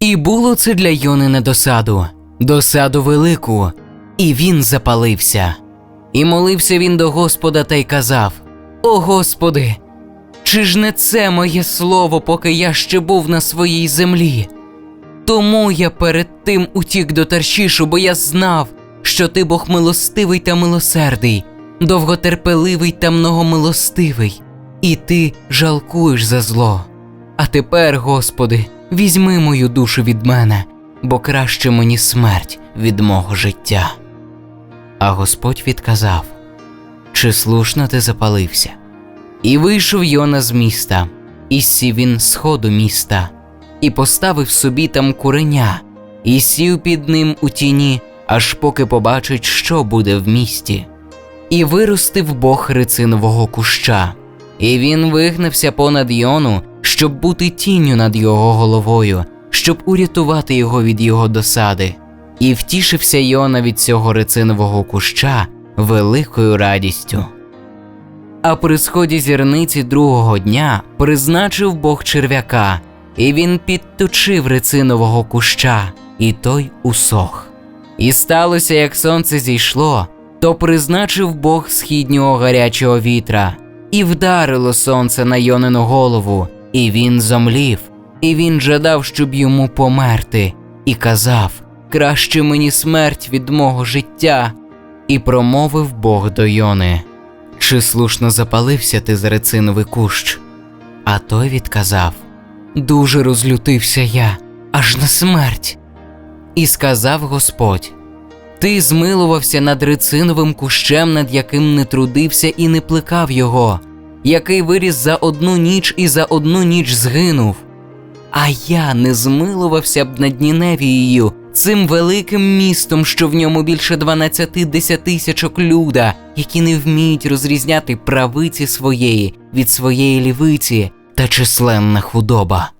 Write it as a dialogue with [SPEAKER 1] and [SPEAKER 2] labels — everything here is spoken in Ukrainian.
[SPEAKER 1] І було це для Йони не досаду, досаду велику, і він запалився. І молився він до Господа та й казав: О Господи, чи ж не це моє слово, поки я ще був на своїй землі? Тому я перед тим утік до Таршішу, бо я знав, що ти Бог милостивий та милосердий, довготерпеливий та многомилостивий, і ти жалкуєш за зло. А тепер, Господи, візьми мою душу від мене, бо краще мені смерть від мого життя. А Господь відказав: Чи слушно ти запалився? І вийшов Йона з міста, і сів він з сходу міста, і поставив собі там куреня, і сів під ним у тіні, аж поки побачить, що буде в місті. І виростив Бог рицинового куща, і він вигнався понад Йону, щоб бути тінню над його головою, щоб урятувати його від його досади. І втішився Йона від цього рицинового куща великою радістю. А при сході зірниці другого дня призначив Бог черв'яка, і він підточив рицинового куща, і той усох. І сталося, як сонце зійшло, то призначив Бог східнього гарячого вітра, і вдарило сонце на Йонину голову, і він зомлів, і він жадав, щоб йому померти, і казав: Краще мені смерть від мого життя. І промовив Бог до Йони. Чи слушно запалився ти за рециновий кущ? А той відказав Дуже розлютився я, аж на смерть. І сказав Господь: Ти змилувався над рециновим кущем, над яким не трудився і не плекав його, який виріс за одну ніч і за одну ніч згинув. А я не змилувався б над Ніневією, цим великим містом, що в ньому більше дванадцяти десятисячок люда, які не вміють розрізняти правиці своєї від своєї лівиці та численна худоба.